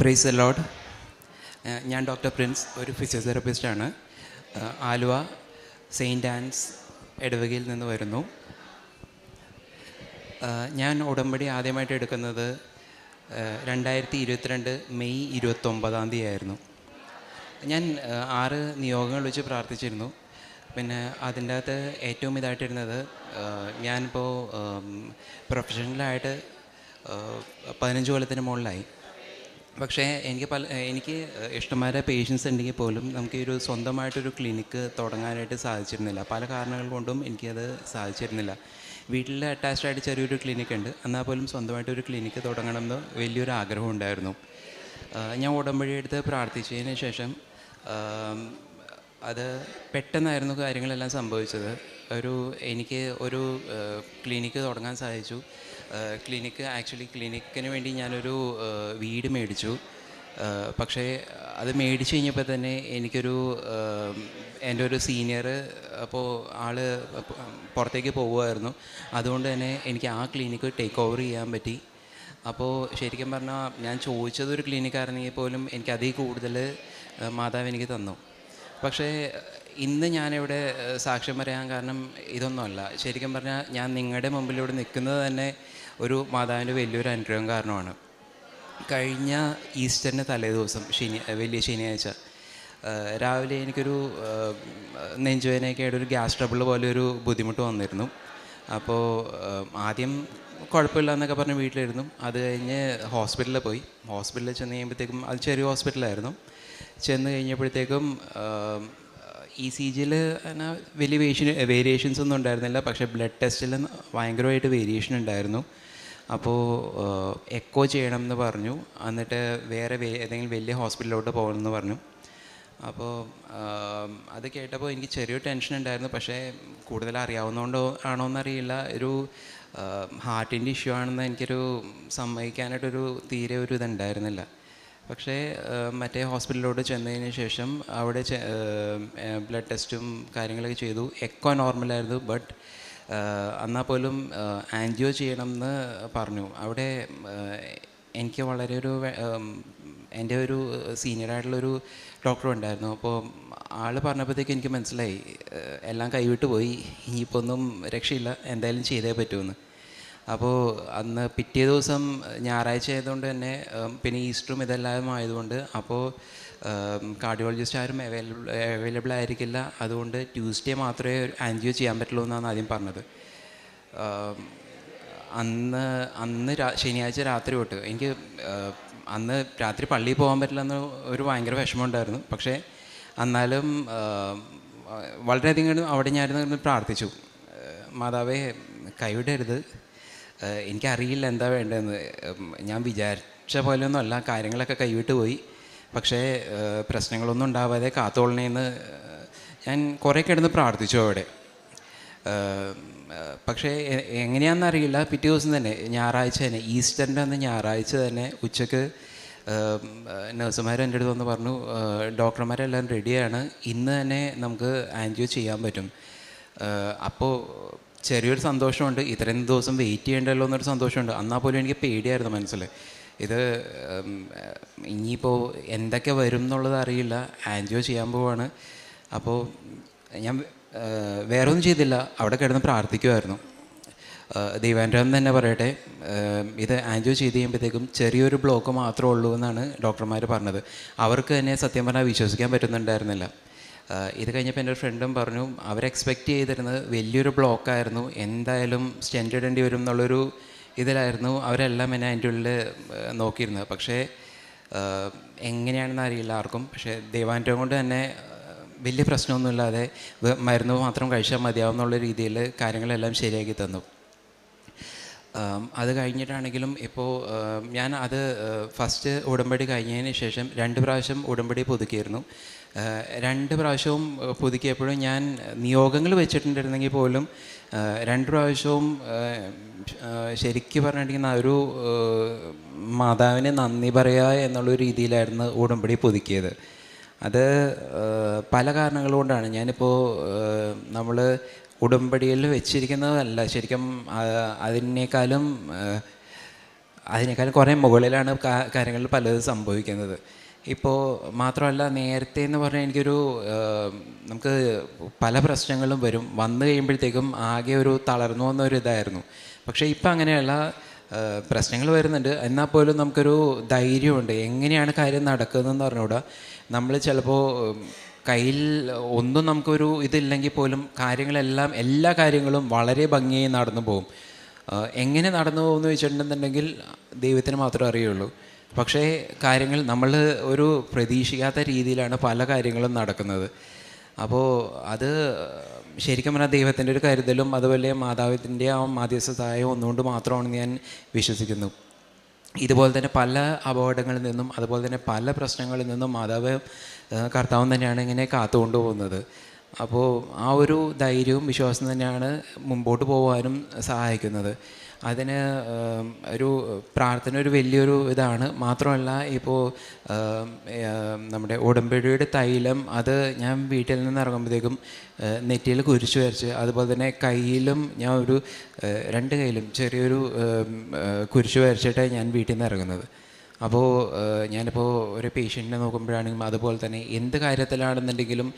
Price അലോഡ് ഞാൻ doctor Prince ഒരു ഫിസിയോതെറപ്പിസ്റ്റാണ് ആലുവ സെയിന്റ് ആൻസ് എടവകയിൽ നിന്ന് വരുന്നു. ഞാൻ ഉടമ്പടി ആദ്യമായിട്ട് എടുക്കുന്നത് രണ്ടായിരത്തി ഇരുപത്തിരണ്ട് മെയ് ഇരുപത്തൊമ്പതാം തീയതി ആയിരുന്നു ഞാൻ ആറ് നിയോഗങ്ങൾ വെച്ച് പ്രാർത്ഥിച്ചിരുന്നു. പിന്നെ അതിന്റെ അകത്ത് ഏറ്റവും ഇതായിട്ടിരുന്നത് ഞാനിപ്പോൾ പ്രൊഫഷണലായിട്ട് ഏഹ് പതിനഞ്ച് കൊല്ലത്തിന് മുകളിലായി. പക്ഷേ എനിക്ക് പല എനിക്ക് ഇഷ്ടംമാരെ പേഷ്യൻസ് ഉണ്ടെങ്കിൽ പോലും നമുക്ക് ഈ ഒരു സ്വന്തമായിട്ടൊരു ക്ലിനിക്ക് തുടങ്ങാനായിട്ട് സാധിച്ചിരുന്നില്ല. പല കാരണങ്ങൾ കൊണ്ടും എനിക്കത് സാധിച്ചിരുന്നില്ല. വീട്ടിൽ അറ്റാച്ച്ഡ് ആയിട്ട് ചെറിയൊരു ക്ലിനിക്ക് ഉണ്ട്. എന്നാൽ പോലും സ്വന്തമായിട്ടൊരു ക്ലിനിക്ക് തുടങ്ങണമെന്ന് വലിയൊരു ആഗ്രഹം ഉണ്ടായിരുന്നു. ഞാൻ ഉടമ്പടി എടുത്ത് പ്രാർത്ഥിച്ചതിന് ശേഷം അത് പെട്ടെന്നായിരുന്നു കാര്യങ്ങളെല്ലാം സംഭവിച്ചത്. ഒരു എനിക്ക് ഒരു ക്ലിനിക്ക് തുടങ്ങാൻ സാധിച്ചു. ക്ലിനിക്ക് ആക്ച്വലി ക്ലിനിക്കിന് വേണ്ടി ഞാനൊരു വീട് മേടിച്ചു. പക്ഷേ അത് മേടിച്ചു കഴിഞ്ഞപ്പോൾ തന്നെ എനിക്കൊരു എന്റെ ഒരു സീനിയർ അപ്പോൾ ആൾ പുറത്തേക്ക് പോവുമായിരുന്നു അതുകൊണ്ട് തന്നെ എനിക്ക് ആ ക്ലിനിക്ക് ടേക്ക് ഓവർ ചെയ്യാൻ പറ്റി. അപ്പോൾ ശരിക്കും പറഞ്ഞാൽ ഞാൻ ചോദിച്ചത് ഒരു ക്ലിനിക്കായിരുന്നെങ്കിൽ പോലും എനിക്ക് അതിൽ കൂടുതൽ മാതാവ് എനിക്ക് തന്നു. പക്ഷേ ഇന്ന് ഞാനിവിടെ സാക്ഷ്യം പറയാൻ കാരണം ഇതൊന്നുമല്ല. ശരിക്കും പറഞ്ഞാൽ ഞാൻ നിങ്ങളുടെ മുമ്പിലൂടെ നിൽക്കുന്നത് തന്നെ ഒരു മാതാവിന്റെ വലിയൊരു അനുഗ്രഹം കാരണമാണ്. കഴിഞ്ഞ ഈസ്റ്ററിന്റെ തലേദിവസം ശനി വലിയ ശനിയാഴ്ച രാവിലെ എനിക്കൊരു ഏഹ്, നെഞ്ചുവേദനയൊക്കെ ആയിട്ട് ഒരു ഗ്യാസ് ട്രബിൾ പോലെ ഒരു ബുദ്ധിമുട്ട് വന്നിരുന്നു. അപ്പോൾ ആദ്യം കുഴപ്പമില്ല എന്നൊക്കെ പറഞ്ഞ് വീട്ടിലിരുന്നു. അത് കഴിഞ്ഞ് ഹോസ്പിറ്റലിൽ പോയി. ഹോസ്പിറ്റലിൽ ചെന്ന് കഴിയുമ്പോഴത്തേക്കും അത് ചെറിയ ഹോസ്പിറ്റലായിരുന്നു. ചെന്ന് കഴിഞ്ഞപ്പോഴത്തേക്കും ഇ സി ജിയിൽ വലിയ വേഷൻ വേരിയേഷൻസ് ഒന്നും ഉണ്ടായിരുന്നില്ല. പക്ഷേ ബ്ലഡ് ടെസ്റ്റിൽ ഭയങ്കരമായിട്ട് വേരിയേഷൻ ഉണ്ടായിരുന്നു. അപ്പോൾ എക്കോ ചെയ്യണം എന്ന് പറഞ്ഞു. എന്നിട്ട് വേറെ ഏതെങ്കിലും വലിയ ഹോസ്പിറ്റലിലോട്ട് പോകണമെന്ന് പറഞ്ഞു. അപ്പോൾ അത് കേട്ടപ്പോൾ എനിക്ക് ചെറിയൊരു ടെൻഷൻ ഉണ്ടായിരുന്നു. പക്ഷേ കൂടുതൽ അറിയാവുന്നതുകൊണ്ടോ ആണോ എന്നറിയില്ല ഒരു ഹാർട്ടിന്റെ ഇഷ്യൂ ആണെന്ന് എനിക്കൊരു സമ്മതിക്കാനായിട്ടൊരു തീരെ ഒരു ഇതുണ്ടായിരുന്നില്ല. പക്ഷേ മറ്റേ ഹോസ്പിറ്റലിലോട്ട് ചെന്നതിന് ശേഷം അവിടെ ബ്ലഡ് ടെസ്റ്റും കാര്യങ്ങളൊക്കെ ചെയ്തു. എക്കോ നോർമലായിരുന്നു ബട്ട് എന്നാൽ പോലും ആൻജിയോ ചെയ്യണം എന്ന് പറഞ്ഞു. അവിടെ എനിക്ക് വളരെ ഒരു എന്റെ ഒരു സീനിയറായിട്ടുള്ളൊരു ഡോക്ടർ ഉണ്ടായിരുന്നു. അപ്പോൾ ആൾ പറഞ്ഞപ്പോഴത്തേക്ക് എനിക്ക് മനസ്സിലായി എല്ലാം കൈവിട്ട് പോയി. ഇനിയിപ്പോൾ ഒന്നും രക്ഷയില്ല എന്തായാലും ചെയ്തേ പറ്റുമെന്ന് അപ്പോൾ അന്ന് പിറ്റേ ദിവസം ഞായറാഴ്ച ആയതുകൊണ്ട് തന്നെ പിന്നെ ഈസ്റ്ററും ഇതെല്ലാം ആയതുകൊണ്ട് അപ്പോൾ കാർഡിയോളജിസ്റ്റ് ആരും അവൈലബിൾ അവൈലബിൾ ആയിരിക്കില്ല. അതുകൊണ്ട് ട്യൂസ്ഡേ മാത്രമേ ആൻജിയോ ചെയ്യാൻ പറ്റുള്ളൂ എന്നാണ് ആദ്യം പറഞ്ഞത്. അന്ന് അന്ന് ശനിയാഴ്ച രാത്രി തൊട്ട് എനിക്ക് അന്ന് രാത്രി പള്ളിയിൽ പോകാൻ പറ്റില്ലെന്ന് ഒരു ഭയങ്കര വിഷമമുണ്ടായിരുന്നു. പക്ഷേ എന്നാലും വളരെയധികം അവിടെ ഞാനിരുന്ന് പ്രാർത്ഥിച്ചു. മാതാവേ കൈവിടരുത്. എനിക്കറിയില്ല എന്താ വേണ്ടതെന്ന്. ഞാൻ വിചാരിച്ച പോലെയൊന്നുമല്ല. കാര്യങ്ങളൊക്കെ കൈവിട്ട് പോയി. പക്ഷേ പ്രശ്നങ്ങളൊന്നും ഉണ്ടാവാതെ കാത്തോളണേന്ന് ഞാൻ കുറേ കിടന്ന് പ്രാർത്ഥിച്ചു അവിടെ. പക്ഷേ എങ്ങനെയാണെന്നറിയില്ല പിറ്റേ ദിവസം തന്നെ ഞായറാഴ്ച തന്നെ ഈസ്റ്ററിന്റെ അന്ന് ഞായറാഴ്ച തന്നെ ഉച്ചയ്ക്ക് നഴ്സുമാർ എന്റെ അടുത്ത് വന്ന് പറഞ്ഞു ഡോക്ടർമാരെല്ലാം റെഡിയാണ്. ഇന്ന് തന്നെ നമുക്ക് ആൻജിയോ ചെയ്യാൻ പറ്റും. അപ്പോൾ ചെറിയൊരു സന്തോഷമുണ്ട്. ഇത്രയും ദിവസം വെയിറ്റ് ചെയ്യേണ്ടല്ലോ എന്നൊരു സന്തോഷമുണ്ട്. എന്നാൽ പോലും എനിക്ക് പേടിയായിരുന്നു മനസ്സിൽ ഇത് ഇനിയിപ്പോൾ എന്തൊക്കെ വരും എന്നുള്ളത് അറിയില്ല. ആൻജിയോ ചെയ്യാൻ പോവാണ്. അപ്പോൾ ഞാൻ വേറെ ഒന്നും ചെയ്തില്ല. അവിടെ കിടന്ന് പ്രാർത്ഥിക്കുമായിരുന്നു ദൈവാനുഗ്രഹം തന്നെ പറയട്ടെ. ഇത് ആൻജിയോ ചെയ്ത് കഴിയുമ്പോഴത്തേക്കും ചെറിയൊരു ബ്ലോക്ക് മാത്രമേ ഉള്ളൂ എന്നാണ് ഡോക്ടർമാർ പറഞ്ഞത്. അവർക്ക് തന്നെ സത്യം പറഞ്ഞാൽ വിശ്വസിക്കാൻ പറ്റുന്നുണ്ടായിരുന്നില്ല. ഇത് കഴിഞ്ഞപ്പോൾ എന്റെ ഒരു ഫ്രണ്ടും പറഞ്ഞു അവർ എക്സ്പെക്റ്റ് ചെയ്തിരുന്നത് വലിയൊരു ബ്ലോക്കായിരുന്നു എന്തായാലും സ്റ്റെൻഡ് ഇടേണ്ടി വരും എന്നുള്ളൊരു ഇതിലായിരുന്നു അവരെല്ലാം എന്നെ അതിന്റെ ഉള്ളിൽ നോക്കിയിരുന്നത്. പക്ഷേ എങ്ങനെയാണെന്ന് അറിയില്ല ആർക്കും. പക്ഷേ ദൈവാന്റെ കൊണ്ട് തന്നെ വലിയ പ്രശ്നമൊന്നുമില്ലാതെ മരുന്ന് മാത്രം കഴിച്ചാൽ മതിയാവുന്നുള്ള രീതിയിൽ കാര്യങ്ങളെല്ലാം ശരിയാക്കി തന്നു. അത് കഴിഞ്ഞിട്ടാണെങ്കിലും ഇപ്പോൾ ഞാൻ അത് ഫസ്റ്റ് ഉടമ്പടി കഴിഞ്ഞതിന് ശേഷം രണ്ട് പ്രാവശ്യം ഉടമ്പടി പുതുക്കിയിരുന്നു. രണ്ട് പ്രാവശ്യവും പുതുക്കിയപ്പോഴും ഞാൻ നിയോഗങ്ങൾ വെച്ചിട്ടുണ്ടായിരുന്നെങ്കിൽ പോലും രണ്ട് പ്രാവശ്യവും ശരിക്കും പറഞ്ഞിട്ടുണ്ടെങ്കിൽ ഒരു മാതാവിന് നന്ദി പറയുക എന്നുള്ള രീതിയിലായിരുന്നു ഉടമ്പടി പുതുക്കിയത്. അത് പല കാരണങ്ങൾ കൊണ്ടാണ്. ഞാനിപ്പോൾ നമ്മൾ ഉടമ്പടിയിൽ വെച്ചിരിക്കുന്നതല്ല. ശരിക്കും അതിനേക്കാളും അതിനേക്കാളും കുറേ മുകളിലാണ് കാര്യങ്ങളിൽ പലതും സംഭവിക്കുന്നത്. ഇപ്പോൾ മാത്രമല്ല നേരത്തെ എന്ന് പറഞ്ഞാൽ എനിക്കൊരു നമുക്ക് പല പ്രശ്നങ്ങളും വരും. വന്നു കഴിയുമ്പോഴത്തേക്കും ആകെ ഒരു തളർന്നു വന്ന ഒരു ഇതായിരുന്നു. പക്ഷേ ഇപ്പം അങ്ങനെയല്ല. പ്രശ്നങ്ങൾ വരുന്നുണ്ട്. എന്നാൽ പോലും നമുക്കൊരു ധൈര്യമുണ്ട്. എങ്ങനെയാണ് കാര്യം നടക്കുന്നതെന്ന് പറഞ്ഞുകൂടാ. നമ്മൾ ചിലപ്പോൾ കയ്യിൽ ഒന്നും നമുക്കൊരു ഇതില്ലെങ്കിൽ പോലും കാര്യങ്ങളെല്ലാം എല്ലാ കാര്യങ്ങളും വളരെ ഭംഗിയായി നടന്നു പോകും. എങ്ങനെ നടന്നു പോകുമെന്ന് ചോദിച്ചിട്ടുണ്ടെന്നുണ്ടെങ്കിൽ ദൈവത്തിന് മാത്രമേ അറിയുള്ളൂ. പക്ഷേ കാര്യങ്ങൾ നമ്മൾ ഒരു പ്രതീക്ഷിക്കാത്ത രീതിയിലാണ് പല കാര്യങ്ങളും നടക്കുന്നത്. അപ്പോൾ അത് ശരിക്കും പറഞ്ഞാൽ ദൈവത്തിന്റെ ഒരു കരുതലും അതുപോലെ മാതാവിന്റെ ആ മാധ്യസ്ഥതായോ ഒന്നുകൊണ്ട് മാത്രമാണെന്ന് ഞാൻ വിശ്വസിക്കുന്നു. ഇതുപോലെ തന്നെ പല അപകടങ്ങളിൽ നിന്നും അതുപോലെ തന്നെ പല പ്രശ്നങ്ങളിൽ നിന്നും മാതാവ് കർത്താവും തന്നെയാണ് ഇങ്ങനെ കാത്തുകൊണ്ടുപോകുന്നത് അപ്പോൾ ആ ഒരു ധൈര്യവും വിശ്വാസം തന്നെയാണ് മുമ്പോട്ട് പോകാനും സഹായിക്കുന്നത്. അതിന് ഒരു പ്രാർത്ഥന ഒരു വലിയൊരു ഇതാണ്. മാത്രമല്ല ഇപ്പോൾ നമ്മുടെ ഉടമ്പടിയുടെ തൈലം അത് ഞാൻ വീട്ടിൽ നിന്ന് ഇറങ്ങുമ്പോഴത്തേക്കും നെറ്റിയിൽ കുരിച്ചു വരച്ച് അതുപോലെ തന്നെ കയ്യിലും ഞാൻ ഒരു രണ്ട് കയ്യിലും ചെറിയൊരു കുരിശു വരച്ചിട്ടാണ് വരച്ചിട്ട് ഞാൻ വീട്ടിൽ നിന്ന് ഇറങ്ങുന്നത്. അപ്പോൾ ഞാനിപ്പോൾ ഒരു പേഷ്യന്റിനെ നോക്കുമ്പോഴാണെങ്കിലും അതുപോലെ തന്നെ എന്ത് കാര്യത്തിലാണെന്നുണ്ടെങ്കിലും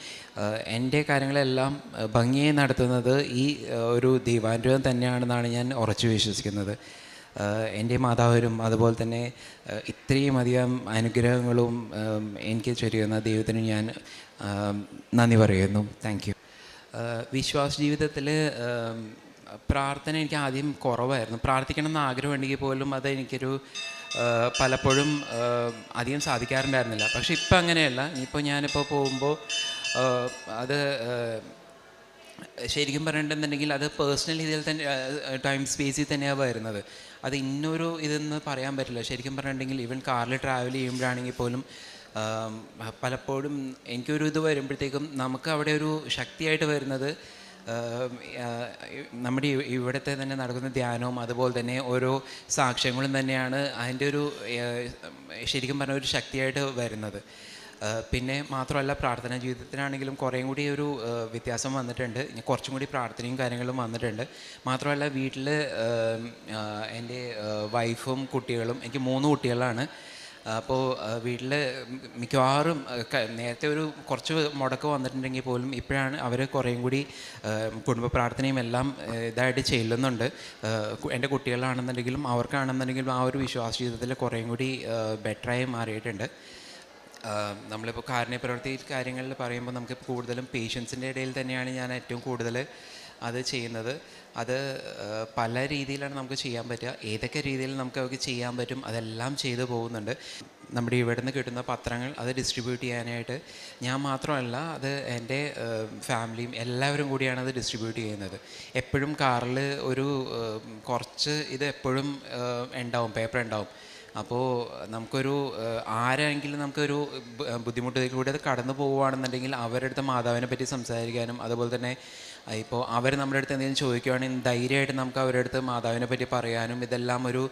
എന്റെ കാര്യങ്ങളെല്ലാം ഭംഗിയെ നടത്തുന്നത് ഈ ഒരു ദൈവാനുഗ്രഹം തന്നെയാണെന്നാണ് ഞാൻ ഉറച്ചു വിശ്വസിക്കുന്നത്. എന്റെ മാതാവരും അതുപോലെ തന്നെ ഇത്രയും അധികം അനുഗ്രഹങ്ങളും എനിക്ക് ചൊരിയുന്ന ദൈവത്തിന് ഞാൻ നന്ദി പറയുന്നു. താങ്ക് യു വിശ്വാസ ജീവിതത്തിൽ പ്രാർത്ഥന എനിക്ക് ആദ്യം കുറവായിരുന്നു. പ്രാർത്ഥിക്കണം എന്ന് ആഗ്രഹമുണ്ടെങ്കിൽ പോലും അത് എനിക്കൊരു പലപ്പോഴും അധികം സാധിക്കാറുണ്ടായിരുന്നില്ല. പക്ഷെ ഇപ്പം അങ്ങനെയല്ല. ഇപ്പോൾ ഞാനിപ്പോൾ പോകുമ്പോൾ അത് ശരിക്കും പറഞ്ഞിട്ടുണ്ടെന്നുണ്ടെങ്കിൽ അത് പേഴ്സണൽ ഇതിൽ തന്നെ ടൈം സ്പേസിൽ തന്നെയാണ് വരുന്നത്. അത് ഇന്നൊരു ഇതെന്ന് പറയാൻ പറ്റില്ല. ശരിക്കും പറഞ്ഞിട്ടുണ്ടെങ്കിൽ ഈവൻ കാറിൽ ട്രാവൽ ചെയ്യുമ്പോഴാണെങ്കിൽ പോലും പലപ്പോഴും എനിക്കൊരു ഇത് വരുമ്പോഴത്തേക്കും നമുക്ക് അവിടെ ഒരു ശക്തിയായിട്ട് വരുന്നത് നമ്മുടെ ഇവിടുത്തെ തന്നെ നടക്കുന്ന ധ്യാനവും അതുപോലെ തന്നെ ഓരോ സാക്ഷ്യങ്ങളും തന്നെയാണ് അതിന്റെ ഒരു ശരിക്കും പറഞ്ഞ ഒരു ശക്തിയായിട്ട് വരുന്നത്. പിന്നെ മാത്രമല്ല പ്രാർത്ഥനാ ജീവിതത്തിനാണെങ്കിലും കുറേയും കൂടി ഒരു വ്യത്യാസം വന്നിട്ടുണ്ട്. കുറച്ചും കൂടി പ്രാർത്ഥനയും കാര്യങ്ങളും വന്നിട്ടുണ്ട്. മാത്രമല്ല വീട്ടിൽ എന്റെ വൈഫും കുട്ടികളും എനിക്ക് മൂന്ന് കുട്ടികളാണ്. അപ്പോൾ വീട്ടിൽ മിക്കവാറും നേരത്തെ ഒരു കുറച്ച് മുടക്ക് വന്നിട്ടുണ്ടെങ്കിൽ പോലും ഇപ്പോഴാണ് അവർ കുറേയും കൂടി കുടുംബ പ്രാർത്ഥനയും എല്ലാം ഇതായിട്ട് ചെല്ലുന്നുണ്ട്. എന്റെ കുട്ടികളാണെന്നുണ്ടെങ്കിലും അവർക്കാണെന്നുണ്ടെങ്കിലും ആ ഒരു വിശ്വാസ ജീവിതത്തിൽ കുറേയും കൂടി ബെറ്ററായി മാറിയിട്ടുണ്ട്. നമ്മളിപ്പോൾ കാരുണ്യ പ്രവൃത്തി കാര്യങ്ങളിൽ പറയുമ്പോൾ നമുക്ക് കൂടുതലും പേഷ്യൻസിന്റെ ഇടയിൽ തന്നെയാണ് ഞാൻ ഏറ്റവും കൂടുതൽ അത് ചെയ്യുന്നത്. അത് പല രീതിയിലാണ് നമുക്ക് ചെയ്യാൻ പറ്റുക. ഏതൊക്കെ രീതിയിൽ നമുക്ക് അവർക്ക് ചെയ്യാൻ പറ്റും അതെല്ലാം ചെയ്തു പോകുന്നുണ്ട്. നമ്മുടെ ഇവിടെ നിന്ന് കിട്ടുന്ന പത്രങ്ങൾ അത് ഡിസ്ട്രിബ്യൂട്ട് ചെയ്യാനായിട്ട് ഞാൻ മാത്രമല്ല അത് എന്റെ ഫാമിലിയും എല്ലാവരും കൂടിയാണ് അത് ഡിസ്ട്രിബ്യൂട്ട് ചെയ്യുന്നത്. എപ്പോഴും കാറിൽ ഒരു കുറച്ച് ഇത് എപ്പോഴും ഉണ്ടാവും പേപ്പർ ഉണ്ടാവും. അപ്പോൾ നമുക്കൊരു ആരെങ്കിലും നമുക്കൊരു ബുദ്ധിമുട്ടിലൂടെ അത് കടന്നു പോവുകയാണെന്നുണ്ടെങ്കിൽ അവരുടെ അടുത്ത് മാതാവിനെ പറ്റി സംസാരിക്കാനും അതുപോലെ തന്നെ ഇപ്പോൾ അവർ നമ്മുടെ അടുത്ത് എന്തെങ്കിലും ചോദിക്കുകയാണെങ്കിൽ ധൈര്യമായിട്ട് നമുക്ക് അവരുടെ അടുത്ത് മാതാവിനെ പറ്റി പറയാനും ഇതെല്ലാം ഒരു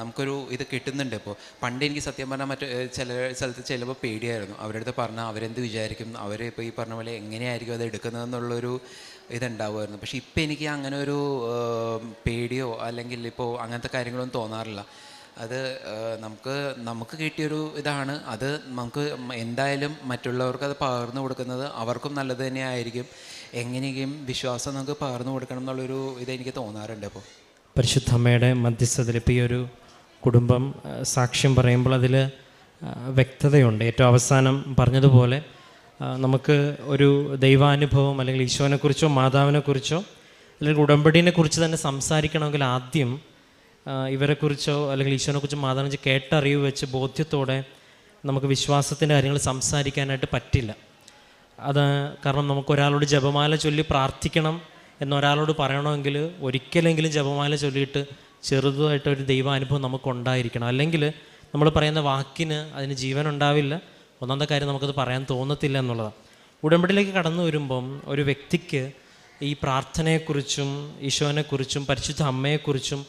നമുക്കൊരു ഇത് കിട്ടുന്നുണ്ട്. ഇപ്പോൾ പണ്ട് എനിക്ക് സത്യം പറഞ്ഞാൽ മറ്റു ചില സ്ഥലത്ത് ചിലപ്പോൾ പേടിയായിരുന്നു. അവരുടെ അടുത്ത് പറഞ്ഞാൽ അവരെന്ത് വിചാരിക്കും? അവർ ഇപ്പോൾ ഈ പറഞ്ഞ പോലെ എങ്ങനെയായിരിക്കും അത് എടുക്കുന്നതെന്നുള്ളൊരു ഇതുണ്ടാവുമായിരുന്നു. പക്ഷേ ഇപ്പം എനിക്ക് അങ്ങനെ ഒരു പേടിയോ അല്ലെങ്കിൽ ഇപ്പോൾ അങ്ങനത്തെ കാര്യങ്ങളൊന്നും തോന്നാറില്ല. അത് നമുക്ക് നമുക്ക് കിട്ടിയൊരു ഇതാണ്. അത് നമുക്ക് എന്തായാലും മറ്റുള്ളവർക്ക് അത് പകർന്നു കൊടുക്കുന്നത് അവർക്കും നല്ലത് തന്നെ ആയിരിക്കും എങ്ങനെയും വിശ്വാസം നമുക്ക് പകർന്നു കൊടുക്കണം എന്നുള്ളൊരു ഇത് എനിക്ക് തോന്നാറുണ്ട് അപ്പോൾ. പരിശുദ്ധമ്മയുടെ മധ്യസ്ഥതയിൽ ഇപ്പോൾ ഈ ഒരു കുടുംബം സാക്ഷ്യം പറയുമ്പോൾ അതിൽ വ്യക്തതയുണ്ട്. ഏറ്റവും അവസാനം പറഞ്ഞതുപോലെ നമുക്ക് ഒരു ദൈവാനുഭവം അല്ലെങ്കിൽ ഈശോനെക്കുറിച്ചോ മാതാവിനെക്കുറിച്ചോ അല്ലെങ്കിൽ ഉടമ്പടീനെക്കുറിച്ച് തന്നെ സംസാരിക്കണമെങ്കിൽ ആദ്യം ഇവരെക്കുറിച്ചോ അല്ലെങ്കിൽ ഈശോനെക്കുറിച്ചോ മാതാവിനെ കേട്ടറിവ് വെച്ച് ബോധ്യത്തോടെ നമുക്ക് വിശ്വാസത്തിന്റെ കാര്യങ്ങൾ സംസാരിക്കാനായിട്ട് പറ്റില്ല. അത് കാരണം നമുക്ക് ഒരാളോട് ജപമാല ചൊല്ലി പ്രാർത്ഥിക്കണം എന്നൊരാളോട് പറയണമെങ്കിൽ ഒരിക്കലെങ്കിലും ജപമാല ചൊല്ലിയിട്ട് ചെറുതായിട്ട് ഒരു ദൈവാനുഭവം നമുക്കുണ്ടായിരിക്കണം. അല്ലെങ്കിൽ നമ്മൾ പറയുന്ന വാക്കിന് അതിന് ജീവൻ ഉണ്ടാവില്ല ഒന്നാമത്തെ കാര്യം നമുക്കത് പറയാൻ തോന്നത്തില്ല എന്നുള്ളതാണ്. ഉടമ്പടിയിലേക്ക് കടന്നു വരുമ്പം ഒരു വ്യക്തിക്ക് ഈ പ്രാർത്ഥനയെക്കുറിച്ചും ഈശോനെക്കുറിച്ചും പരിശുദ്ധ അമ്മയെക്കുറിച്ചും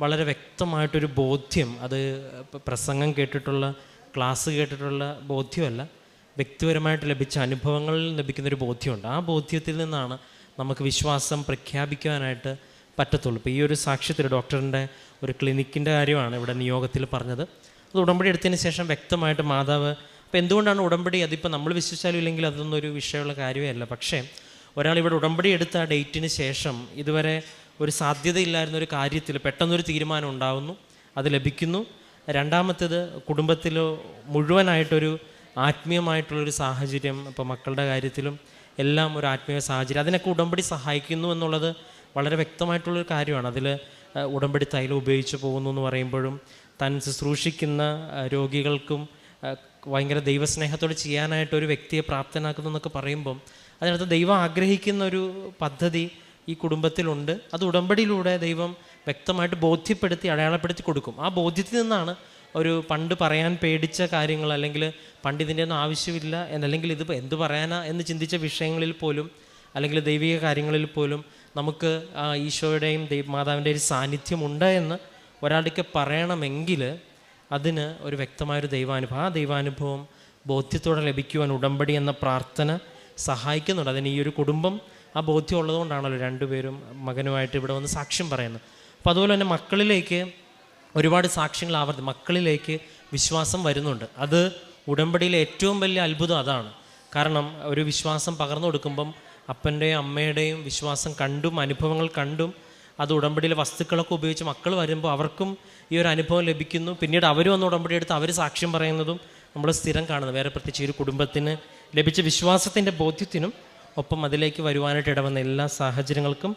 വളരെ വ്യക്തമായിട്ടൊരു ബോധ്യം അത് പ്രസംഗം കേട്ടിട്ടുള്ള ക്ലാസ് കേട്ടിട്ടുള്ള ബോധ്യമല്ല. വ്യക്തിപരമായിട്ട് ലഭിച്ച അനുഭവങ്ങളിൽ ലഭിക്കുന്നൊരു ബോധ്യമുണ്ട്. ആ ബോധ്യത്തിൽ നിന്നാണ് നമുക്ക് വിശ്വാസം പ്രഖ്യാപിക്കുവാനായിട്ട് പറ്റത്തുള്ളൂ. ഇപ്പോൾ ഈ ഒരു സാക്ഷ്യത്തിൽ ഡോക്ടറിന്റെ ഒരു ക്ലിനിക്കിന്റെ കാര്യമാണ് ഇവിടെ നിയോഗത്തിൽ പറഞ്ഞത്. അത് ഉടമ്പടി എടുത്തതിന് ശേഷം വ്യക്തമായിട്ട് മാതാവ് അപ്പോൾ എന്തുകൊണ്ടാണ് ഉടമ്പടി? അതിപ്പോൾ നമ്മൾ വിശ്വസിച്ചാലും ഇല്ലെങ്കിൽ അതൊന്നും ഒരു വിഷയമുള്ള കാര്യമേ അല്ല പക്ഷേ ഒരാൾ ഇവിടെ ഉടമ്പടി എടുത്ത ആ ഡേറ്റിന് ശേഷം ഇതുവരെ ഒരു സാധ്യതയില്ലായിരുന്ന ഒരു കാര്യത്തിൽ പെട്ടെന്നൊരു തീരുമാനം ഉണ്ടാവുന്നു. അത് ലഭിക്കുന്നു. രണ്ടാമത്തേത് കുടുംബത്തിൽ മുഴുവനായിട്ടൊരു ആത്മീയമായിട്ടുള്ളൊരു സാഹചര്യം ഇപ്പോൾ മക്കളുടെ കാര്യത്തിലും എല്ലാം ഒരു ആത്മീയ സാഹചര്യം. അതിനൊക്കെ ഉടമ്പടി സഹായിക്കുന്നു എന്നുള്ളത് വളരെ വ്യക്തമായിട്ടുള്ളൊരു കാര്യമാണ്. അതിൽ ഉടമ്പടി തൈലം ഉപയോഗിച്ച് പോകുന്നു എന്ന് പറയുമ്പോഴും താൻ ശുശ്രൂഷിക്കുന്ന രോഗികൾക്കും ഭയങ്കര ദൈവസ്നേഹത്തോടെ ചെയ്യാനായിട്ട് ഒരു വ്യക്തിയെ പ്രാപ്തനാക്കുന്നു എന്നൊക്കെ പറയുമ്പം അതിനകത്ത് ദൈവം ആഗ്രഹിക്കുന്ന ഒരു പദ്ധതി ഈ കുടുംബത്തിലുണ്ട്. അത് ഉടമ്പടിയിലൂടെ ദൈവം വ്യക്തമായിട്ട് ബോധ്യപ്പെടുത്തി അടയാളപ്പെടുത്തി കൊടുക്കും. ആ ബോധ്യത്തിൽ നിന്നാണ് ഒരു പണ്ട് പറയാൻ പേടിച്ച കാര്യങ്ങൾ അല്ലെങ്കിൽ പണ്ട് ഇതിന്റെ ഒന്നും ആവശ്യമില്ല എന്നല്ലെങ്കിൽ ഇത് എന്ത് പറയാനാ എന്ന് ചിന്തിച്ച വിഷയങ്ങളിൽ പോലും അല്ലെങ്കിൽ ദൈവിക കാര്യങ്ങളിൽ പോലും നമുക്ക് ഈശോയുടെയും ദൈവ ഒരു സാന്നിധ്യമുണ്ട് എന്ന് ഒരാൾക്ക് പറയണമെങ്കിൽ അതിന് ഒരു വ്യക്തമായൊരു ദൈവാനുഭവം. ആ ദൈവാനുഭവം ബോധ്യത്തോടെ ലഭിക്കുവാൻ ഉടമ്പടി എന്ന പ്രാർത്ഥന സഹായിക്കുന്നുണ്ട്. അതിന് ഈ ഒരു കുടുംബം ആ ബോധ്യം ഉള്ളതുകൊണ്ടാണല്ലോ രണ്ടുപേരും മകനുമായിട്ട് ഇവിടെ വന്ന് സാക്ഷ്യം പറയുന്നത്. അപ്പോൾ അതുപോലെ തന്നെ മക്കളിലേക്ക് ഒരുപാട് സാക്ഷ്യങ്ങൾ ആവർത്തി മക്കളിലേക്ക് വിശ്വാസം വരുന്നുണ്ട്. അത് ഉടമ്പടിയിലെ ഏറ്റവും വലിയ അത്ഭുതം അതാണ്. കാരണം ഒരു വിശ്വാസം പകർന്നു കൊടുക്കുമ്പം അപ്പന്റെയും അമ്മയുടെയും വിശ്വാസം കണ്ടും അനുഭവങ്ങൾ കണ്ടും അത് ഉടമ്പടിയിലെ വസ്തുക്കളൊക്കെ ഉപയോഗിച്ച് മക്കൾ വരുമ്പോൾ അവർക്കും ഈ ഒരു അനുഭവം ലഭിക്കുന്നു. പിന്നീട് അവർ വന്ന് ഉടമ്പടി എടുത്ത് അവർ സാക്ഷ്യം പറയുന്നതും നമ്മൾ സ്ഥിരം കാണുന്നത്. വേറെ പ്രത്യേകിച്ച് ഒരു കുടുംബത്തിന് ലഭിച്ച വിശ്വാസത്തിന്റെ ബോധ്യത്തിനും ഒപ്പം അതിലേക്ക് വരുവാനായിട്ട് ഇടവന്ന എല്ലാ സാഹചര്യങ്ങൾക്കും